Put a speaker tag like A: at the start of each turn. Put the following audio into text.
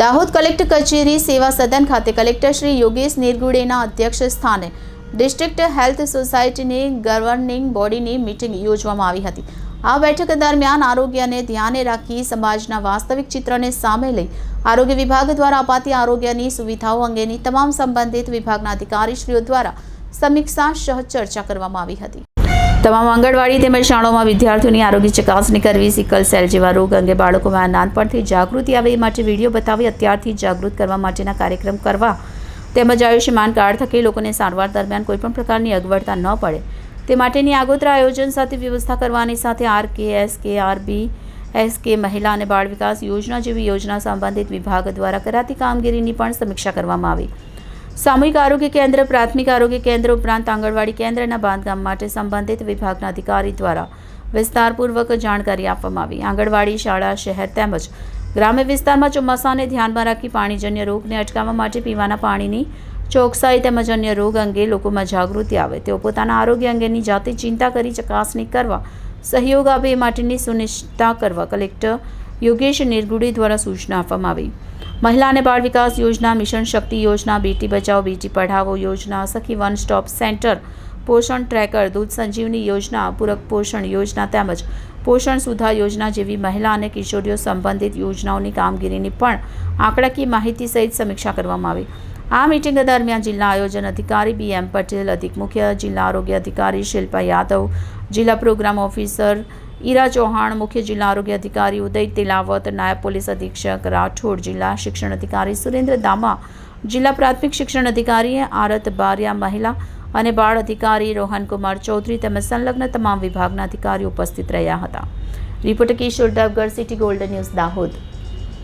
A: Dahod collector કચેરી સેવા સદન ખાતે કલેક્ટર શ્રી યોગેશ નિરગુડેના અધ્યક્ષ સ્થાને ડિસ્ટ્રિક્ટ હેલ્થ સોસાયટીની ગવર્નિંગ બોડીની મિટિંગ યોજવામાં આવી હતી. આ બેઠક દરમિયાન આરોગ્યને ધ્યાને રાખી સમાજના વાસ્તવિક ચિત્રને સામે લઈ આરોગ્ય વિભાગ દ્વારા અપાતી આરોગ્યની સુવિધાઓ અંગેની તમામ સંબંધિત વિભાગના અધિકારીશ્રીઓ દ્વારા સમીક્ષા સહ ચર્ચા કરવામાં આવી હતી. તમામ આંગણવાડી તેમજ શાળાઓમાં વિદ્યાર્થીઓની આરોગ્ય ચકાસણી કરવી, સિકલ સેલ જેવા રોગ અંગે બાળકોમાં નાનપણથી જાગૃતિ આવે એ માટે વીડિયો બતાવી, અત્યારથી જાગૃત કરવા માટેના કાર્યક્રમ કરવા તેમજ આયુષ્યમાન કાર્ડ થકી લોકોને સારવાર દરમિયાન કોઈપણ પ્રકારની અગવડતા ન પડે. તે માટેની આગોતરા આયોજન સાથે વ્યવસ્થા કરવાની સાથે આર કે એસ કે આરબી એસ કે મહિલા અને બાળ વિકાસ યોજના જેવી યોજના સંબંધિત વિભાગ દ્વારા કરાતી કામગીરીની પણ સમીક્ષા કરવામાં આવી. સામૂહિક આરોગ્ય કેન્દ્ર, પ્રાથમિક આરોગ્ય કેન્દ્ર ઉપરાંત આંગણવાડી કેન્દ્રના બાંધકામ માટે સંબંધિત વિભાગના અધિકારી દ્વારા વિસ્તારપૂર્વક જાણકારી આપવામાં આવી. આંગણવાડી, શાળા, શહેર તેમજ ગ્રામ્ય વિસ્તારમાં ચોમાસાને ધ્યાનમાં રાખી પાણીજન્ય રોગને અટકાવવા માટે પીવાના પાણીની ચોકસાઈ તેમજ અન્ય રોગ અંગે લોકોમાં જાગૃતિ આવે. તેઓ પોતાના આરોગ્ય અંગેની જાતે ચિંતા કરી ચકાસણી કરવા, સહયોગ આપે એ માટેની સુનિશ્ચિતતા કરવા કલેક્ટર યોગેશ નિર્ગુડી દ્વારા સૂચના આપવામાં આવી. મહિલા અને બાળ વિકાસ યોજના, મિશન શક્તિ યોજના, બેટી બચાવો બેટી પઢાવો યોજના, Sakhi one stop centre, Poshan tracker, Doodh Sanjivani યોજના, પૂરક પોષણ યોજના તેમજ પોષણ સુધા યોજના જેવી મહિલા અને કિશોરીઓ સંબંધિત યોજનાઓની કામગીરીની પણ આંકડાકીય માહિતી સહિત સમીક્ષા કરવામાં આવી. આ મિટિંગ દરમિયાન જિલ્લા આયોજન અધિકારી બી એમ પટેલ, અધિક મુખ્ય જિલ્લા આરોગ્ય અધિકારી શિલ્પા યાદવ, જિલ્લા પ્રોગ્રામ ઓફિસર ઈરા ચૌહાણ, મુખ્ય જિલ્લા આરોગ્ય અધિકારી ઉદય તેલાવત, નાયબ પોલીસ અધિક્ષક રાઠોડ, જિલ્લા શિક્ષણ અધિકારી સુરેન્દ્ર દામા, જિલ્લા પ્રાથમિક શિક્ષણ અધિકારીએ આરત બારિયા મહિલા અને બાળ અધિકારી રોહનકુમાર ચૌધરી તેમજ સંલગ્ન તમામ વિભાગના અધિકારીઓ ઉપસ્થિત રહ્યા હતા. Reporter Kishor Dabgar city golden news Dahod.